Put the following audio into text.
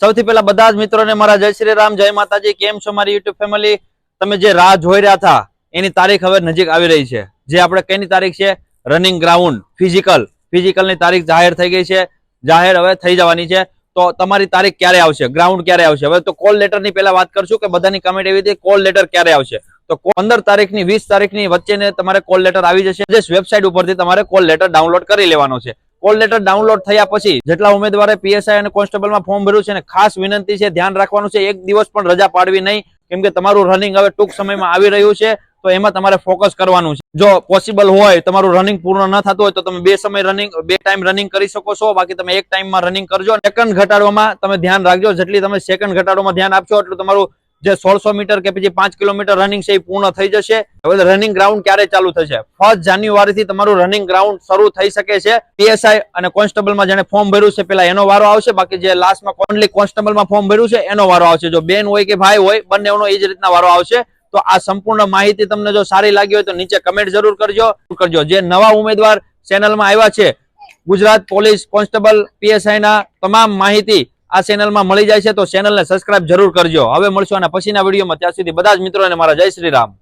સૌથી પહેલા બધા જ મિત્રોને મારા જય શ્રી રામ, જય માતાજી, કેમ છો મારી યુટ્યુબ ફેમિલી? તમે જે રાહ જોઈ રહ્યા હતા, એની તારીખ હવે નજીક આવી રહી છે. જે આપણે કઈની તારીખ છે? Running ground, physical. ફિઝિકલની તારીખ જાહેર થઈ ગઈ છે. જાહેર હવે થઈ જવાની છે. તો તમારી તારીખ ક્યારે આવશે? ગ્રાઉન્ડ ક્યારે આવશે? હવે તો કોલ લેટરની પહેલા વાત કરશું કે બધાની કમેન્ટ એવી હતી, કોલ લેટર ક્યારે આવશે? તો પંદર તારીખની, વીસ તારીખની વચ્ચેને તમારે કોલ લેટર આવી જશે. જે વેબસાઇટ ઉપરથી તમારે કોલ લેટર ડાઉનલોડ કરી લેવાનો છે. કોલ લેટર ડાઉનલોડ થયા પછી જેટલા ઉમેદવારે પીએસઆઈ અને કોન્સ્ટેબલમાં ફોર્મ ભર્યું છે અને ખાસ વિનંતી છે, ધ્યાન રાખવાનું છે, એક દિવસ પણ રજા પાડવી નહીં. કેમ કે તમારું રનિંગ હવે ટૂંક સમયમાં આવી રહ્યું છે, તો એમાં તમારે ફોકસ કરવાનું છે. જો પોસિબલ હોય, તમારું રનિંગ પૂર્ણ ન થતું હોય તો તમે બે સમય રનિંગ બે ટાઈમ રનિંગ કરી શકો છો, બાકી તમે એક ટાઈમમાં રનિંગ કરજો. સેકન્ડ ઘટાડવામાં તમે ધ્યાન રાખજો, જેટલી તમે સેકન્ડ ઘટાડવામાં ધ્યાન આપશો, એટલું તમારું જે સોળસો મીટર કે પછી પાંચ કિલોમીટર રનિંગ છે એ પૂર્ણ થઈ જશે. હવે રનિંગ ગ્રાઉન્ડ ક્યારે ચાલુ થશે? ફર્સ્ટ જાન્યુઆરી થી તમારું રનિંગ ગ્રાઉન્ડ શરૂ થઈ શકે છે. પીએસઆઈ અને કોન્સ્ટેબલમાં જેને ફોર્મ ભર્યું છે, પેલા એનો વારો આવશે, બાકી જે લાસ્ટમાં કોન્લી કોન્સ્ટેબલમાં ફોર્મ ભર્યું છે, એનો વારો આવશે. જો બેન હોય કે ભાઈ હોય, બંનેનો એ જ રીતના વારો આવશે. તો આ સંપૂર્ણ માહિતી તમને જો સારી લાગી હોય તો નીચે કમેન્ટ જરૂર કરજો. કરજો. જે નવા ઉમેદવાર ચેનલમાં આવ્યા છે, ગુજરાત પોલીસ કોન્સ્ટેબલ પીએસઆઈ ના તમામ માહિતી આ ચેનલમાં મળી જાય છે તો ચેનલને સબસ્ક્રાઇબ જરૂર કરજો. હવે મળશું અને પછીના વિડીયોમાં ત્યાં સુધી બધા જ મિત્રોને મારા જય શ્રી રામ.